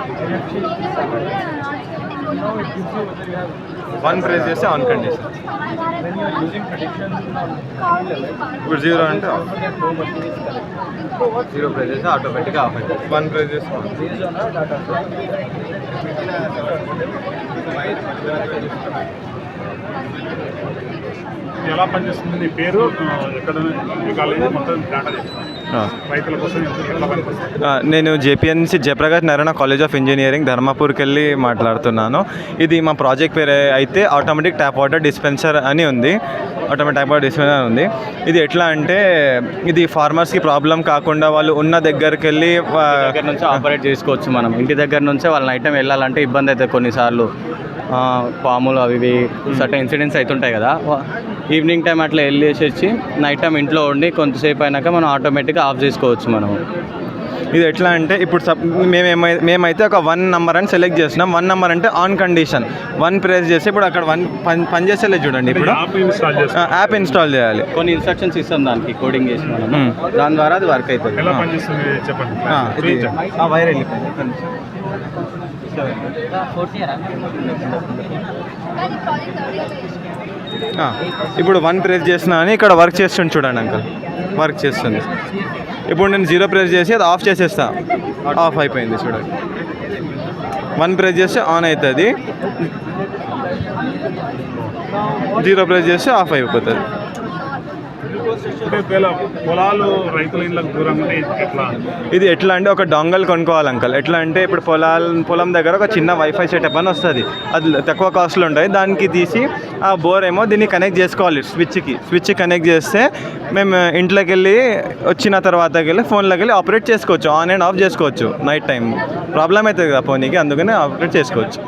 走我回来 one press చేస్తే on condition ఇప్పుడు zero అంటే జీరో ప్రెస్ చేస్తే ఆటోమేటిక్గా ఆఫ్ అవుతుంది వన్ ప్రెస్ చేస్తే. ఎలా పనిచేస్తుంది నీ పేరు? ఎక్కడ కాలేజీ మొత్తం డేటా నేను JPNC Jayaprakash Narayan college of engineering ధర్మపూర్కి వెళ్ళి మాట్లాడుతున్నాను. ఇది మా ప్రాజెక్ట్ పేరు అయితే ఆటోమేటిక్ ట్యాప్ వాటర్ డిస్పెన్సర్ అని ఉంది. ఆటోమేటిక్ ట్యాప్ వాటర్ డిస్పెన్సర్ అని ఉంది. ఇది ఎట్లా అంటే ఇది ఫార్మర్స్కి ప్రాబ్లం కాకుండా వాళ్ళు ఉన్న దగ్గరికి వెళ్ళి దగ్గర నుంచి ఆపరేట్ చేసుకోవచ్చు మనం. ఇంటి దగ్గర నుంచే వాళ్ళ ఐటమ్ వెళ్ళాలంటే ఇబ్బంది అవుతుంది కొన్నిసార్లు. పాములు అవి ఇవి సర్టన్ ఇన్సిడెంట్స్ అవుతుంటాయి కదా. ఈవినింగ్ టైం అట్లా వెళ్ళేసి వచ్చి నైట్ టైం ఇంట్లో ఉండి కొంతసేపు అయినాక మనం ఆటోమేటిక్గా ఆఫ్ చేసుకోవచ్చు మనం ఇది ఎట్లా అంటే ఇప్పుడు సబ్ మేమేమై మేమైతే ఒక వన్ నెంబర్ అని సెలెక్ట్ చేసినాం. వన్ నెంబర్ అంటే ఆన్ కండిషన్. వన్ ప్రెస్ చేస్తే ఇప్పుడు అక్కడ వన్ పని పని చేసేలేదు చూడండి ఇప్పుడు. యాప్ ఇన్స్టాల్ చేస్తాను యాప్ ఇన్స్టాల్ చేయాలి. కొన్ని ఇన్స్ట్రక్షన్స్ ఇస్తాం దానికి కోడింగ్ చేసి. దాని ద్వారా అది వర్క్ అవుతుంది చెప్పండి. వైర్ వెళ్ళిపోయింది. ఇప్పుడు వన్ ప్రెస్ చేసిన అని ఇక్కడ వర్క్ చేస్తుంది చూడండి అంకల్ వర్క్ చేస్తుంది. ఇప్పుడు నేను జీరో ప్రెస్ చేసి అది ఆఫ్ చేసేస్తా. ఆఫ్ అయిపోయింది చూడండి వన్ ప్రెస్ చేస్తే ఆన్ అవుతుంది. జీరో ప్రెస్ చేస్తే ఆఫ్ అయిపోతుంది. అంటే ఒకవేళ పొలాలు రైతుల ఇళ్ళకు దూరంగా ఎట్లా? ఇది ఎట్లా అంటే ఒక డొంగల్ కొనుక్కోవాలి అంకల్. ఎట్లా అంటే ఇప్పుడు పొలాల పొలం దగ్గర ఒక చిన్న వైఫై సెటప్ అని వస్తుంది. అది తక్కువ కాస్ట్లో ఉంటుంది. దానికి తీసి ఆ బోర్ ఏమో దీన్ని కనెక్ట్ చేసుకోవాలి స్విచ్కి స్విచ్ కనెక్ట్ చేస్తే మేము ఇంట్లోకి వెళ్ళి వచ్చిన తర్వాతకి వెళ్ళి ఫోన్లోకి వెళ్ళి ఆపరేట్ చేసుకోవచ్చు. ఆన్ అండ్ ఆఫ్ చేసుకోవచ్చు. నైట్ టైం ప్రాబ్లం అవుతుంది కదా ఫోన్కి అందుకనే ఆపరేట్ చేసుకోవచ్చు.